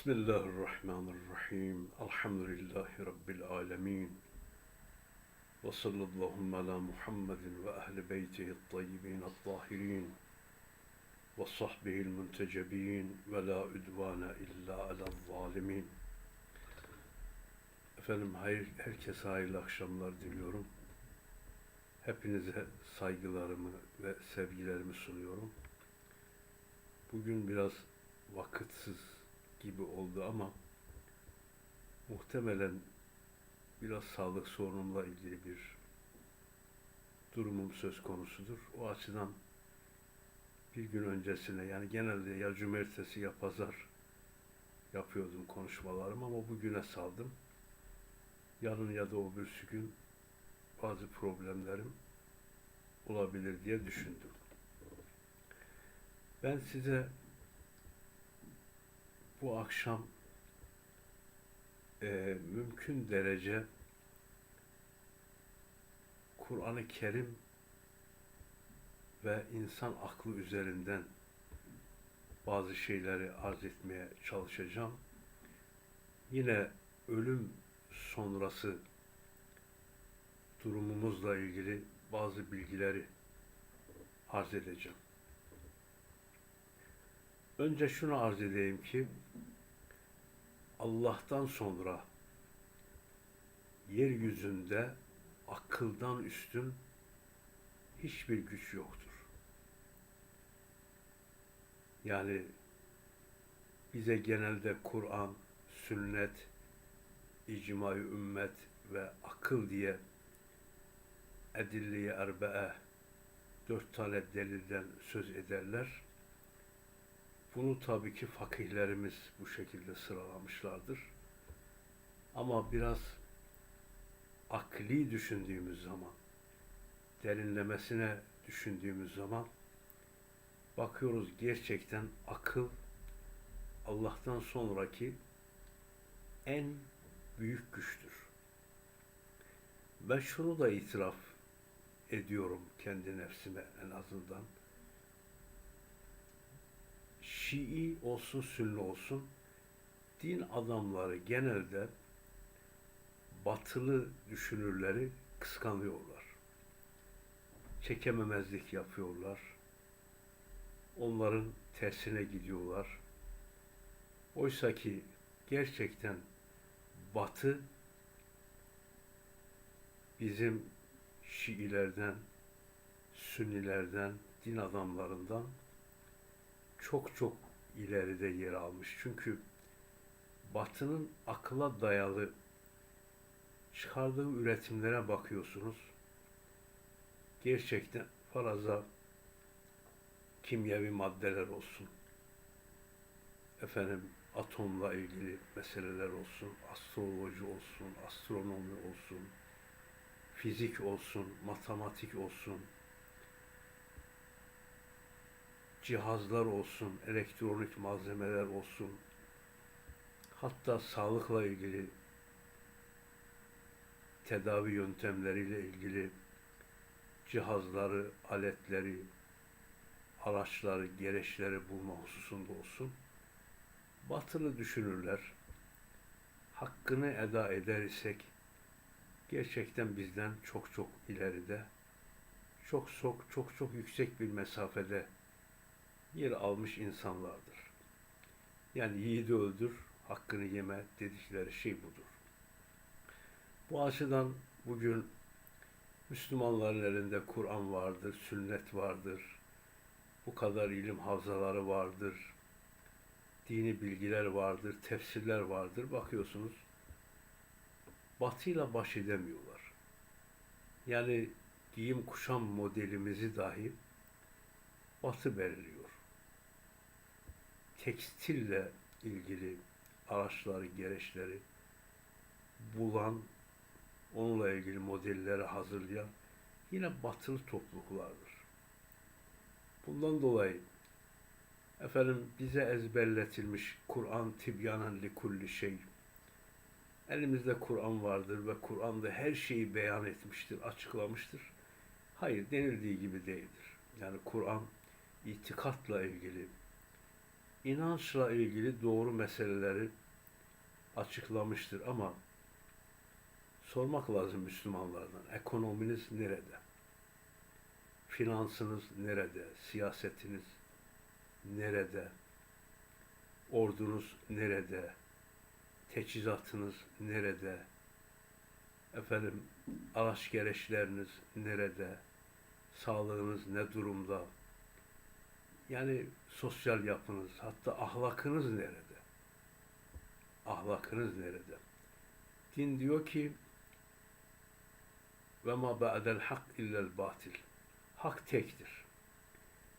Bismillahirrahmanirrahim. Elhamdülillahi Rabbil alemin. Ve sallallahu ala Muhammedin ve ehli beytihi tayyibin tahirin ve sahbihi müntecebin ve la üdvane illa ala zalimin. Efendim hayır, herkese hayırlı akşamlar diliyorum. Hepinize saygılarımı ve sevgilerimi sunuyorum. Bugün biraz vakitsiz gibi oldu ama muhtemelen biraz sağlık sorunumla ilgili bir durumum söz konusudur. O açıdan bir gün öncesine yani genelde ya cumartesi ya pazar yapıyordum konuşmalarımı ama bugüne saldım. Yarın ya da o bir gün bazı problemlerim olabilir diye düşündüm. Ben size bu akşam e, mümkün derece Kur'an-ı Kerim ve insan aklı üzerinden bazı şeyleri arz etmeye çalışacağım. Yine ölüm sonrası durumumuzla ilgili bazı bilgileri arz edeceğim. Önce şunu arz edeyim ki Allah'tan sonra yeryüzünde akıldan üstün hiçbir güç yoktur. Yani bize genelde Kur'an, sünnet, icma ümmet ve akıl diye edilliye erbe'e dört tane delilden söz ederler. Bunu tabii ki fakihlerimiz bu şekilde sıralamışlardır. Ama biraz akli düşündüğümüz zaman, derinlemesine düşündüğümüz zaman bakıyoruz gerçekten akıl Allah'tan sonraki en büyük güçtür. Ben şunu da itiraf ediyorum kendi nefsime en azından. Şii olsun, Sünni olsun, din adamları genelde batılı düşünürleri kıskanıyorlar. Çekememezlik yapıyorlar. Onların tersine gidiyorlar. Oysa ki gerçekten batı bizim Şiilerden, Sünnilerden, din adamlarından çok çok ileride yer almış. Çünkü Batı'nın akıla dayalı çıkardığı üretimlere bakıyorsunuz. Gerçekten faraza kimyevi maddeler olsun. Efendim atomla ilgili meseleler olsun, astroloji olsun, astronomi olsun, fizik olsun, matematik olsun, cihazlar olsun, elektronik malzemeler olsun, hatta sağlıkla ilgili tedavi yöntemleriyle ilgili cihazları, aletleri, araçları, gereçleri bulma hususunda olsun, batılı düşünürler, hakkını eda eder isek, gerçekten bizden çok çok ileride, çok çok çok çok yüksek bir mesafede yer almış insanlardır. Yani yiğidi öldür, hakkını yeme dedikleri şey budur. Bu açıdan bugün Müslümanların elinde Kur'an vardır, sünnet vardır, bu kadar ilim havzaları vardır, dini bilgiler vardır, tefsirler vardır. Bakıyorsunuz batıyla baş edemiyorlar. Yani giyim kuşam modelimizi dahi batı belirliyor tekstille ilgili araçları, gereçleri bulan, onunla ilgili modelleri hazırlayan yine batılı topluluklardır. Bundan dolayı efendim bize ezberletilmiş Kur'an tibyanen li kulli şey elimizde Kur'an vardır ve Kur'an'da her şeyi beyan etmiştir, açıklamıştır. Hayır denildiği gibi değildir. Yani Kur'an itikatla ilgili, inançla ilgili doğru meseleleri açıklamıştır ama sormak lazım Müslümanlardan. Ekonominiz nerede? Finansınız nerede? Siyasetiniz nerede? Ordunuz nerede? Teçhizatınız nerede? Efendim araç gereçleriniz nerede? Sağlığınız ne durumda? Yani sosyal yapınız, hatta ahlakınız nerede? Ahlakınız nerede? Din diyor ki ve ma ba'del hak illel batil. Hak tektir.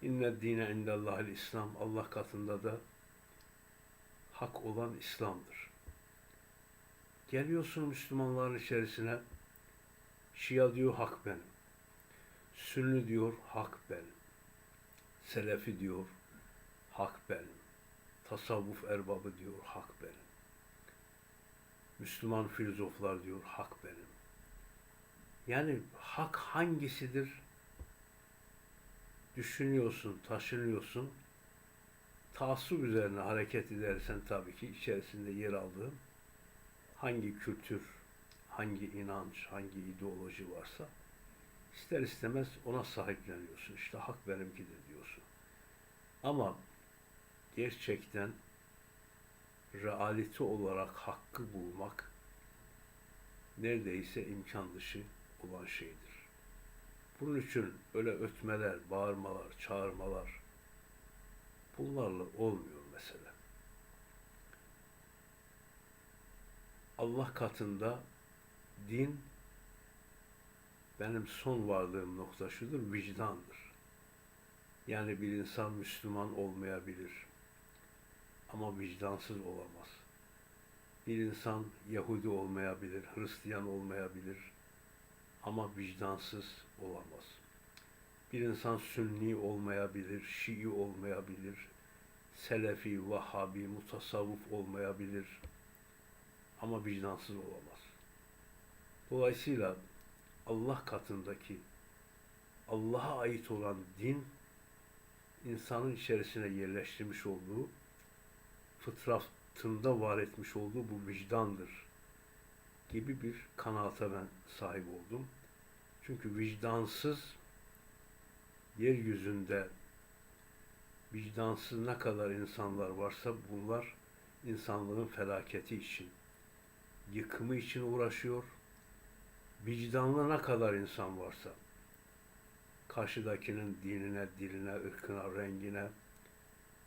İnne dine indellahil İslam. Allah katında da hak olan İslam'dır. Geliyorsun Müslümanların içerisine Şia diyor hak benim. Sünni diyor hak benim. Selefi diyor hak benim. Tasavvuf erbabı diyor hak benim. Müslüman filozoflar diyor hak benim. Yani hak hangisidir? Düşünüyorsun, taşınıyorsun. Taassup üzerine hareket edersen tabii ki içerisinde yer aldığın hangi kültür, hangi inanç, hangi ideoloji varsa ister istemez ona sahipleniyorsun. İşte hak benimkidir diyorsun. Ama gerçekten realite olarak hakkı bulmak neredeyse imkan dışı olan şeydir. Bunun için öyle ötmeler, bağırmalar, çağırmalar bunlarla olmuyor mesela. Allah katında din benim son vardığım nokta şudur, vicdandır. Yani bir insan Müslüman olmayabilir ama vicdansız olamaz. Bir insan Yahudi olmayabilir, Hristiyan olmayabilir ama vicdansız olamaz. Bir insan Sünni olmayabilir, Şii olmayabilir, Selefi, Vahhabi, Mutasavvuf olmayabilir ama vicdansız olamaz. Dolayısıyla Allah katındaki Allah'a ait olan din insanın içerisine yerleştirmiş olduğu fıtratında var etmiş olduğu bu vicdandır gibi bir kanaata ben sahip oldum. Çünkü vicdansız yeryüzünde vicdansız ne kadar insanlar varsa bunlar insanlığın felaketi için, yıkımı için uğraşıyor. Vicdanlı ne kadar insan varsa karşıdakinin dinine, diline, ırkına, rengine,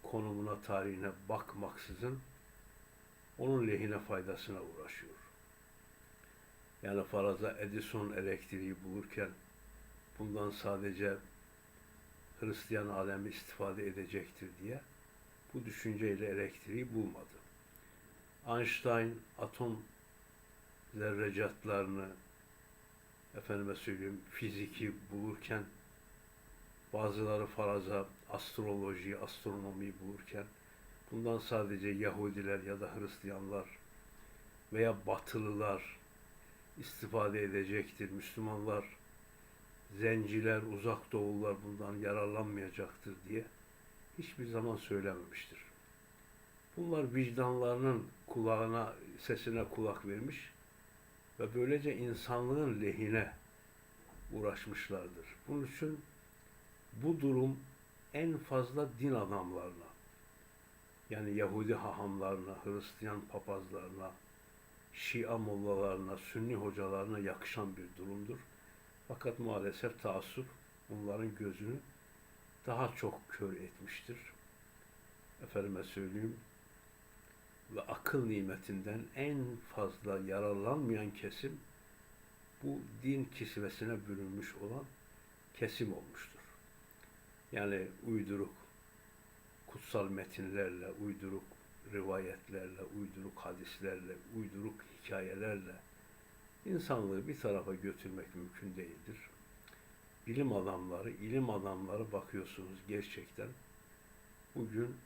konumuna, tarihine bakmaksızın onun lehine faydasına uğraşıyor. Yani faraza Edison elektriği bulurken bundan sadece Hristiyan alemi istifade edecektir diye bu düşünceyle elektriği bulmadı. Einstein atom zerrecatlarını efendime söyleyeyim fiziki bulurken bazıları faraza astroloji, astronomi bulurken bundan sadece Yahudiler ya da Hristiyanlar veya Batılılar istifade edecektir. Müslümanlar, zenciler, uzak doğullar bundan yararlanmayacaktır diye hiçbir zaman söylememiştir. Bunlar vicdanlarının kulağına, sesine kulak vermiş ve böylece insanlığın lehine uğraşmışlardır. Bunun için bu durum en fazla din adamlarına, yani Yahudi hahamlarına, Hristiyan papazlarına, Şia mollalarına, Sünni hocalarına yakışan bir durumdur. Fakat maalesef taassup bunların gözünü daha çok kör etmiştir. Efendime söyleyeyim ve akıl nimetinden en fazla yararlanmayan kesim bu din kisvesine bürünmüş olan kesim olmuştur. Yani uyduruk kutsal metinlerle, uyduruk rivayetlerle, uyduruk hadislerle, uyduruk hikayelerle insanlığı bir tarafa götürmek mümkün değildir. Bilim adamları, ilim adamları bakıyorsunuz gerçekten bugün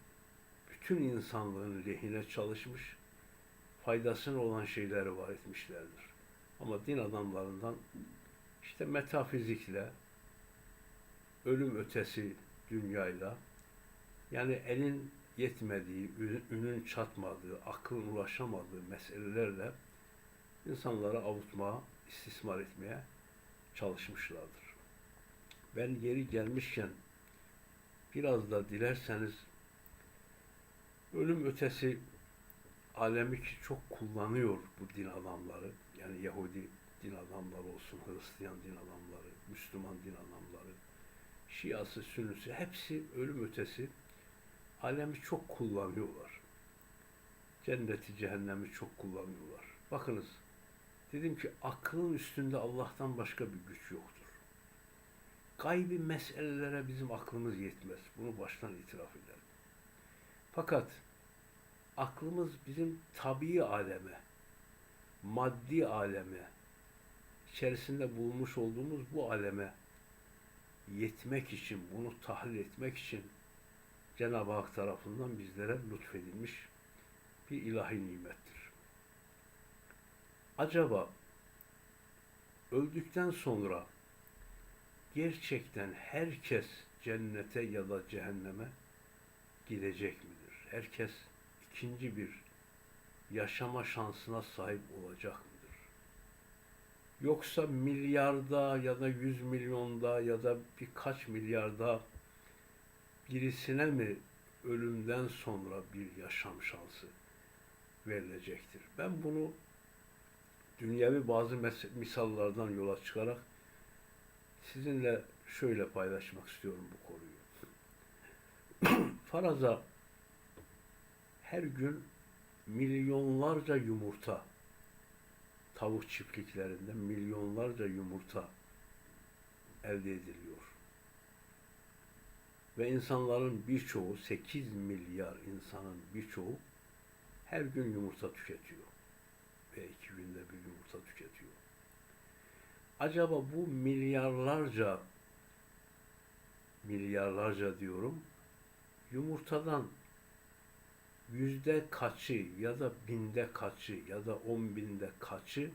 bütün insanlığın lehine çalışmış, faydasına olan şeyleri var etmişlerdir. Ama din adamlarından işte metafizikle, ölüm ötesi dünyayla, yani elin yetmediği, ün- ünün çatmadığı, aklın ulaşamadığı meselelerle insanları avutmaya, istismar etmeye çalışmışlardır. Ben yeri gelmişken biraz da dilerseniz ölüm ötesi alemi ki çok kullanıyor bu din adamları. Yani Yahudi din adamları olsun, Hristiyan din adamları, Müslüman din adamları, Şiası, Sünnisi hepsi ölüm ötesi alemi çok kullanıyorlar. Cenneti, cehennemi çok kullanıyorlar. Bakınız, dedim ki aklın üstünde Allah'tan başka bir güç yoktur. Gaybi meselelere bizim aklımız yetmez. Bunu baştan itiraf ederim. Fakat aklımız bizim tabii aleme, maddi aleme, içerisinde bulmuş olduğumuz bu aleme yetmek için, bunu tahlil etmek için Cenab-ı Hak tarafından bizlere lütfedilmiş bir ilahi nimettir. Acaba öldükten sonra gerçekten herkes cennete ya da cehenneme gidecek midir? Herkes ikinci bir yaşama şansına sahip olacak mıdır? Yoksa milyarda ya da yüz milyonda ya da birkaç milyarda birisine mi ölümden sonra bir yaşam şansı verilecektir? Ben bunu dünyevi bazı misallardan yola çıkarak sizinle şöyle paylaşmak istiyorum bu konuyu. Faraza her gün milyonlarca yumurta tavuk çiftliklerinde milyonlarca yumurta elde ediliyor. Ve insanların birçoğu, 8 milyar insanın birçoğu her gün yumurta tüketiyor. Ve iki günde bir yumurta tüketiyor. Acaba bu milyarlarca, milyarlarca diyorum, yumurtadan yüzde kaçı ya da binde kaçı ya da on binde kaçı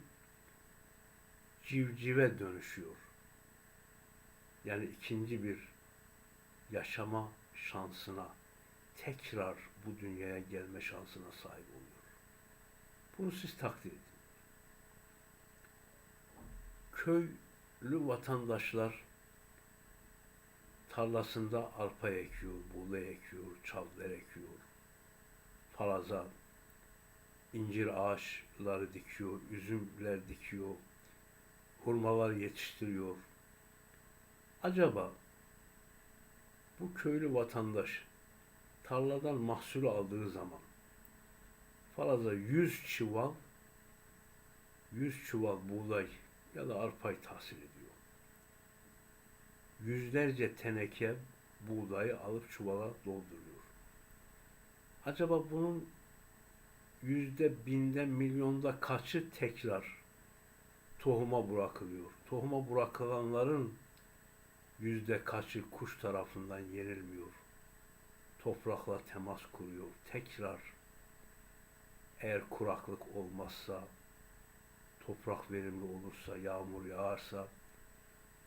civcive dönüşüyor. Yani ikinci bir yaşama şansına, tekrar bu dünyaya gelme şansına sahip oluyor. Bunu siz takdir edin. Köylü vatandaşlar tarlasında arpa ekiyor, buğday ekiyor, çavdar ekiyor, faraza, incir ağaçları dikiyor, üzümler dikiyor, hurmalar yetiştiriyor. Acaba bu köylü vatandaş tarladan mahsulü aldığı zaman faraza 100 çuval 100 çuval buğday ya da arpayı tahsil ediyor. Yüzlerce teneke buğdayı alıp çuvala dolduruyor. Acaba bunun yüzde binde milyonda kaçı tekrar tohuma bırakılıyor? Tohuma bırakılanların yüzde kaçı kuş tarafından yenilmiyor? Toprakla temas kuruyor. Tekrar eğer kuraklık olmazsa, toprak verimli olursa, yağmur yağarsa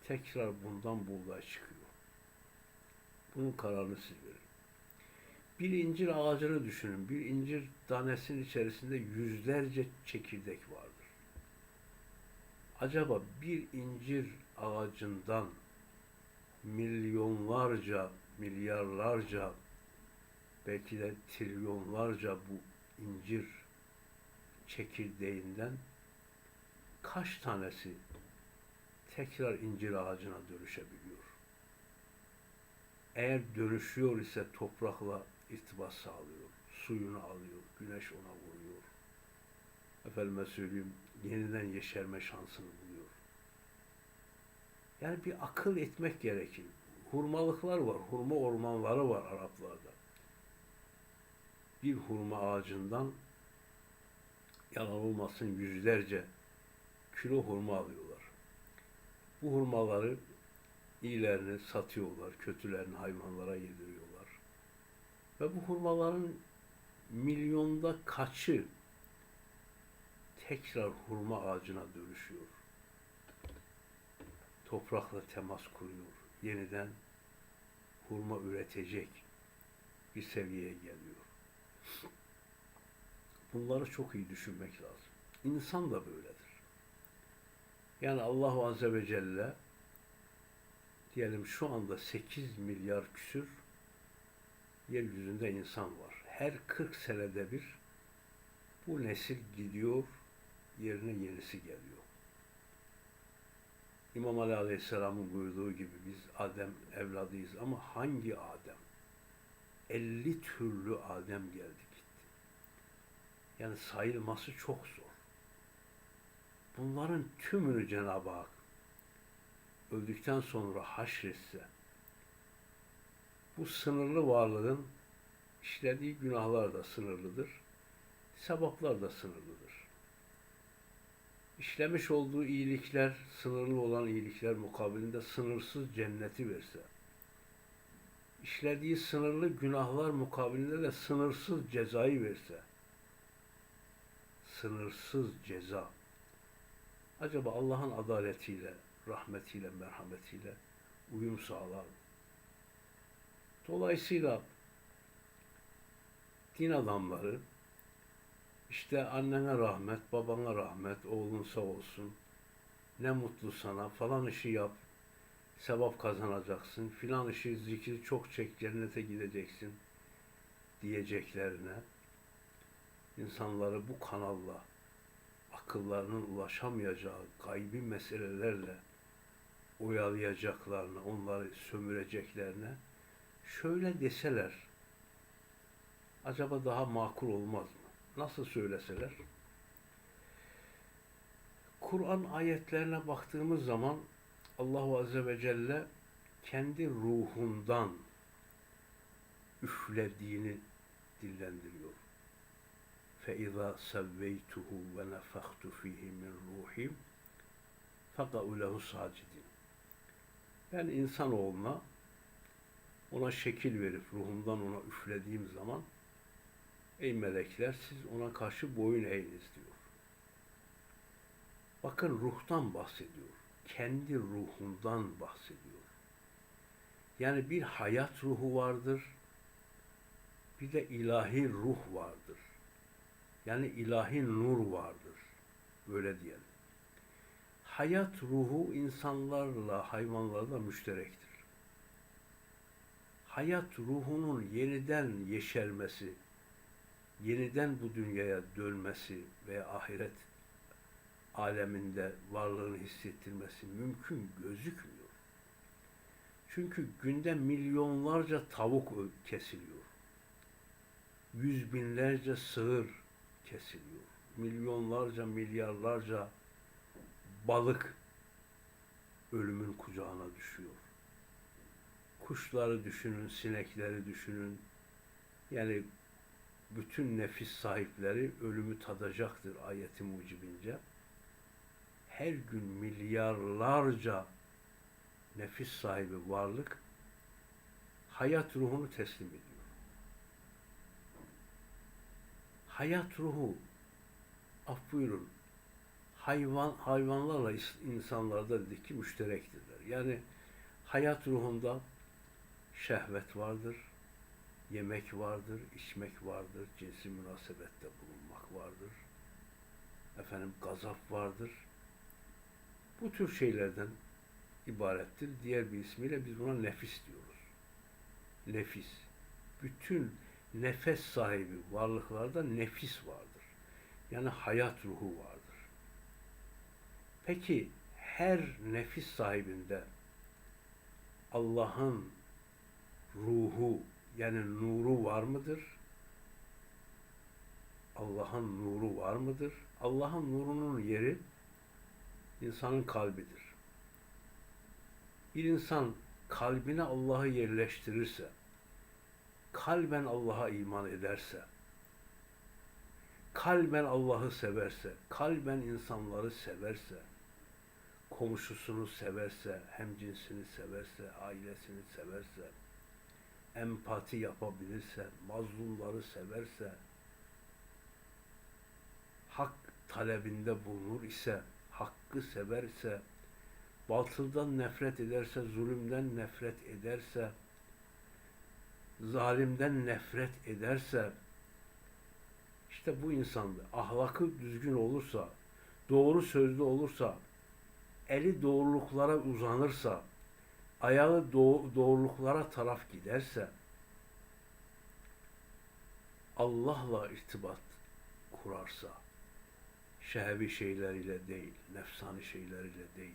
tekrar bundan buğday çıkıyor. Bunun kararını siz. Bir incir ağacını düşünün. Bir incir tanesinin içerisinde yüzlerce çekirdek vardır. Acaba bir incir ağacından milyonlarca, milyarlarca, belki de trilyonlarca bu incir çekirdeğinden kaç tanesi tekrar incir ağacına dönüşebiliyor? Eğer dönüşüyor ise toprakla irtibat sağlıyor, suyunu alıyor, güneş ona vuruyor. Efendime söyleyeyim, yeniden yeşerme şansını buluyor. Yani bir akıl etmek gerekir. Hurmalıklar var, hurma ormanları var Araplarda. Bir hurma ağacından yalan olmasın yüzlerce kilo hurma alıyorlar. Bu hurmaları iyilerini satıyorlar, kötülerini hayvanlara yediriyorlar. Ve bu hurmaların milyonda kaçı tekrar hurma ağacına dönüşüyor. Toprakla temas kuruyor. Yeniden hurma üretecek bir seviyeye geliyor. Bunları çok iyi düşünmek lazım. İnsan da böyledir. Yani Allahu Azze ve Celle diyelim şu anda 8 milyar küsür yeryüzünde insan var. Her 40 senede bir bu nesil gidiyor, yerine yenisi geliyor. İmam Ali Aleyhisselam'ın buyurduğu gibi biz Adem evladıyız ama hangi Adem? 50 türlü Adem geldi gitti. Yani sayılması çok zor. Bunların tümünü Cenab-ı Hak öldükten sonra haşretse bu sınırlı varlığın işlediği günahlar da sınırlıdır. Sevaplar da sınırlıdır. İşlemiş olduğu iyilikler, sınırlı olan iyilikler mukabilinde sınırsız cenneti verse, işlediği sınırlı günahlar mukabilinde de sınırsız cezayı verse, sınırsız ceza, acaba Allah'ın adaletiyle, rahmetiyle, merhametiyle uyum sağlar mı? Dolayısıyla din adamları işte annene rahmet, babana rahmet, oğlun sağ olsun, ne mutlu sana, falan işi yap, sevap kazanacaksın, filan işi zikri çok çek, cennete gideceksin diyeceklerine, insanları bu kanalla akıllarının ulaşamayacağı gaybi meselelerle oyalayacaklarına, onları sömüreceklerine şöyle deseler acaba daha makul olmaz mı? Nasıl söyleseler? Kur'an ayetlerine baktığımız zaman Allahu Azze ve Celle kendi ruhundan üflediğini dillendiriyor. فَاِذَا سَوَّيْتُهُ وَنَفَخْتُ ف۪يهِ مِنْ رُوحِمْ فَقَعُ لَهُ سَاجِدِينَ Ben insanoğluna ona şekil verip ruhumdan ona üflediğim zaman ey melekler siz ona karşı boyun eğiniz diyor. Bakın ruhtan bahsediyor. Kendi ruhundan bahsediyor. Yani bir hayat ruhu vardır. Bir de ilahi ruh vardır. Yani ilahi nur vardır. Böyle diyelim. Hayat ruhu insanlarla, hayvanlarla müşterektir. Hayat ruhunun yeniden yeşermesi, yeniden bu dünyaya dönmesi ve ahiret aleminde varlığını hissettirmesi mümkün gözükmüyor. Çünkü günde milyonlarca tavuk kesiliyor. Yüz binlerce sığır kesiliyor. Milyonlarca, milyarlarca balık ölümün kucağına düşüyor. Kuşları düşünün, sinekleri düşünün. Yani bütün nefis sahipleri ölümü tadacaktır ayeti mucibince. Her gün milyarlarca nefis sahibi varlık hayat ruhunu teslim ediyor. Hayat ruhu af buyurun hayvan hayvanlarla insanlarda dedik ki müşterektirler. Yani hayat ruhunda şehvet vardır, yemek vardır, içmek vardır, cinsi münasebette bulunmak vardır. Efendim gazap vardır. Bu tür şeylerden ibarettir. Diğer bir ismiyle biz buna nefis diyoruz. Nefis. Bütün nefes sahibi varlıklarda nefis vardır. Yani hayat ruhu vardır. Peki her nefis sahibinde Allah'ın ruhu yani nuru var mıdır? Allah'ın nuru var mıdır? Allah'ın nurunun yeri insanın kalbidir. Bir insan kalbine Allah'ı yerleştirirse, kalben Allah'a iman ederse, kalben Allah'ı severse, kalben insanları severse, komşusunu severse, hem cinsini severse, ailesini severse, empati yapabilirse, mazlumları severse, hak talebinde bulunur ise, hakkı severse, batıldan nefret ederse, zulümden nefret ederse, zalimden nefret ederse, işte bu insan ahlakı düzgün olursa, doğru sözlü olursa, eli doğruluklara uzanırsa, ayağı doğ- doğruluklara taraf giderse, Allah'la irtibat kurarsa, şehvi şeyleriyle değil, nefsani şeyleriyle değil,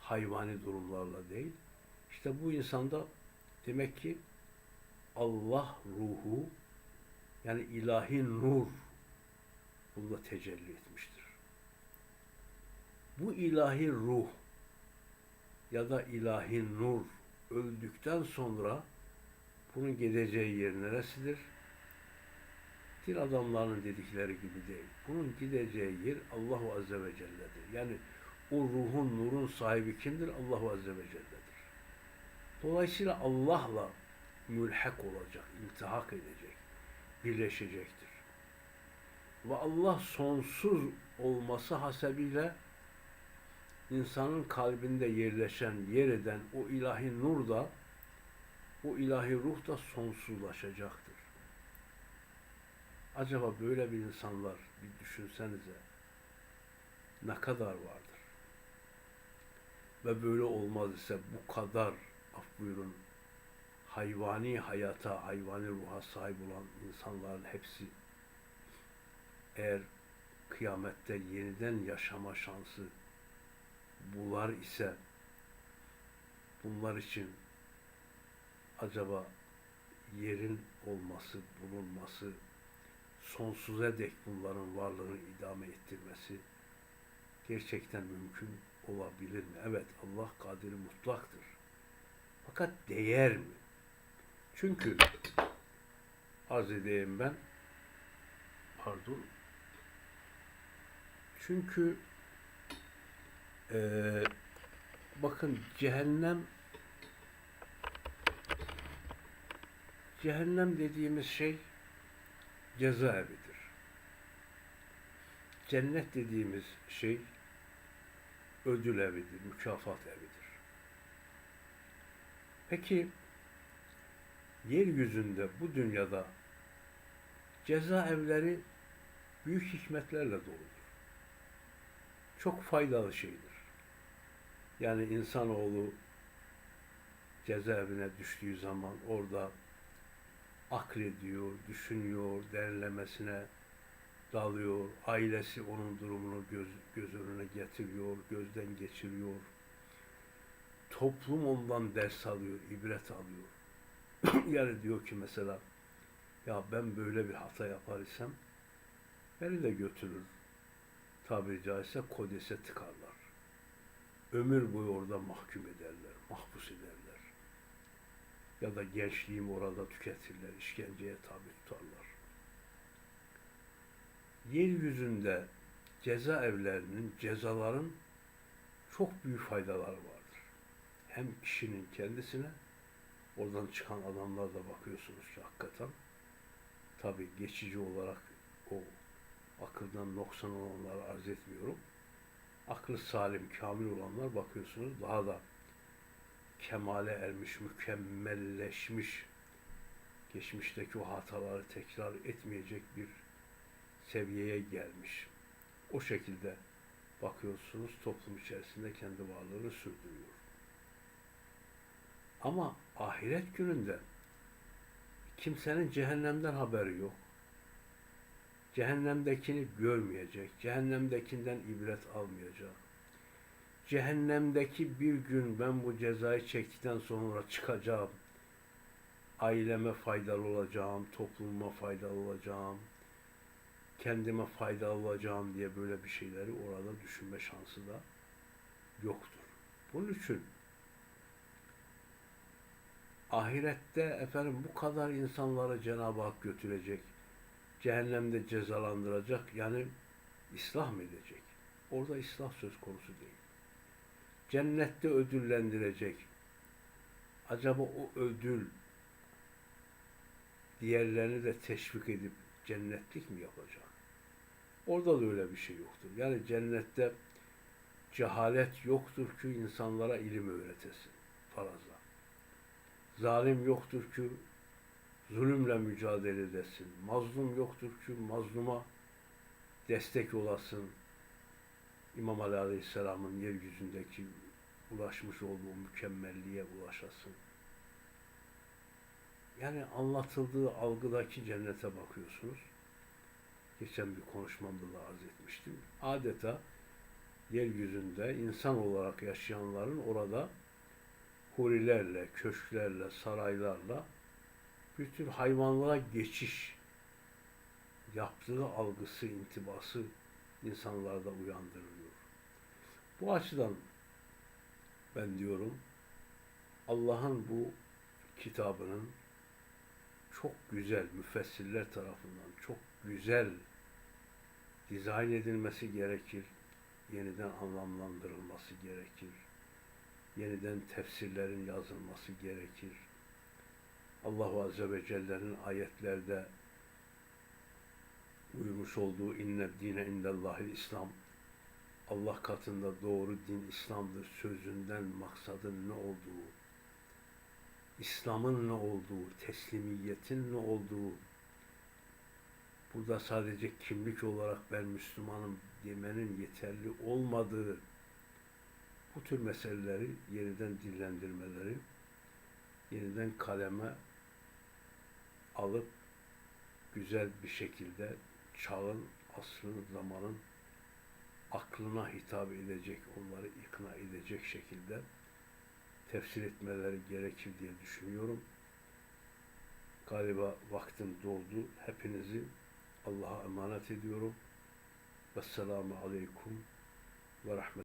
hayvani durumlarla değil, işte bu insanda demek ki Allah ruhu yani ilahi nur bunda tecelli etmiştir. Bu ilahi ruh ya da ilahi nur öldükten sonra bunun gideceği yer neresidir? Din adamlarının dedikleri gibi değil. Bunun gideceği yer Allahu Azze ve Celle'dir. Yani o ruhun, nurun sahibi kimdir? Allahu Azze ve Celle'dir. Dolayısıyla Allah'la mülhak olacak, iltihak edecek, birleşecektir. Ve Allah sonsuz olması hasebiyle insanın kalbinde yerleşen, yer eden o ilahi nur da, o ilahi ruh da sonsuzlaşacaktır. Acaba böyle bir insanlar bir düşünsenize ne kadar vardır? Ve böyle olmaz ise bu kadar af buyurun hayvani hayata, hayvani ruha sahip olan insanların hepsi eğer kıyamette yeniden yaşama şansı bular ise bunlar için acaba yerin olması, bulunması, sonsuza dek bunların varlığını idame ettirmesi gerçekten mümkün olabilir mi? Evet Allah kadiri mutlaktır. Fakat değer mi? Çünkü arz edeyim ben pardon çünkü eee, bakın cehennem cehennem dediğimiz şey cezaevidir. Cennet dediğimiz şey ödül evidir, mükafat evidir. Peki yeryüzünde bu dünyada cezaevleri büyük hikmetlerle doludur. Çok faydalı şeydir. Yani insanoğlu cezaevine düştüğü zaman orada aklediyor, düşünüyor, derinlemesine dalıyor. Ailesi onun durumunu göz, göz önüne getiriyor, gözden geçiriyor. Toplum ondan ders alıyor, ibret alıyor. yani diyor ki mesela ya ben böyle bir hata yapar isem beni de götürür. Tabiri caizse kodese tıkarlar. Ömür boyu orada mahkum ederler, mahpus ederler. Ya da gençliğimi orada tüketirler, işkenceye tabi tutarlar. Yeryüzünde cezaevlerinin, cezaların çok büyük faydaları vardır. Hem kişinin kendisine, oradan çıkan adamlar da bakıyorsunuz ki hakikaten tabi geçici olarak o akıldan noksan olanları arz etmiyorum. Aklı salim, kamil olanlar bakıyorsunuz daha da kemale ermiş, mükemmelleşmiş, geçmişteki o hataları tekrar etmeyecek bir seviyeye gelmiş. O şekilde bakıyorsunuz toplum içerisinde kendi varlığını sürdürüyor. Ama ahiret gününde kimsenin cehennemden haberi yok. Cehennemdekini görmeyecek, cehennemdekinden ibret almayacak. Cehennemdeki bir gün ben bu cezayı çektikten sonra çıkacağım. Aileme faydalı olacağım, toplumuma faydalı olacağım, kendime faydalı olacağım diye böyle bir şeyleri orada düşünme şansı da yoktur. Bunun için ahirette efendim bu kadar insanları Cenab-ı Hak götürecek, cehennemde cezalandıracak, yani ıslah mı edecek? Orada ıslah söz konusu değil. Cennette ödüllendirecek. Acaba o ödül diğerlerini de teşvik edip cennetlik mi yapacak? Orada da öyle bir şey yoktur. Yani cennette cehalet yoktur ki insanlara ilim öğretesin faraza. Zalim yoktur ki zulümle mücadele edesin. Mazlum yoktur ki mazluma destek olasın. İmam Ali Aleyhisselam'ın yeryüzündeki ulaşmış olduğu mükemmelliğe ulaşasın. Yani anlatıldığı algıdaki cennete bakıyorsunuz. Geçen bir konuşmamda da arz etmiştim. Adeta yeryüzünde insan olarak yaşayanların orada hurilerle, köşklerle, saraylarla bir tür hayvanlığa geçiş yaptığı algısı, intibası insanlarda uyandırılıyor. Bu açıdan ben diyorum Allah'ın bu kitabının çok güzel müfessirler tarafından çok güzel dizayn edilmesi gerekir. Yeniden anlamlandırılması gerekir. Yeniden tefsirlerin yazılması gerekir. Allah Azze ve Celle'nin ayetlerde buyurmuş olduğu inne dine indellahil İslam. Allah katında doğru din İslam'dır sözünden maksadın ne olduğu, İslam'ın ne olduğu, teslimiyetin ne olduğu, burada sadece kimlik olarak ben Müslümanım demenin yeterli olmadığı bu tür meseleleri yeniden dillendirmeleri, yeniden kaleme alıp güzel bir şekilde çağın, asrın, zamanın aklına hitap edecek, onları ikna edecek şekilde tefsir etmeleri gerekir diye düşünüyorum. Galiba vaktim doldu. Hepinizi Allah'a emanet ediyorum. Vesselamu aleyküm ve rahmet.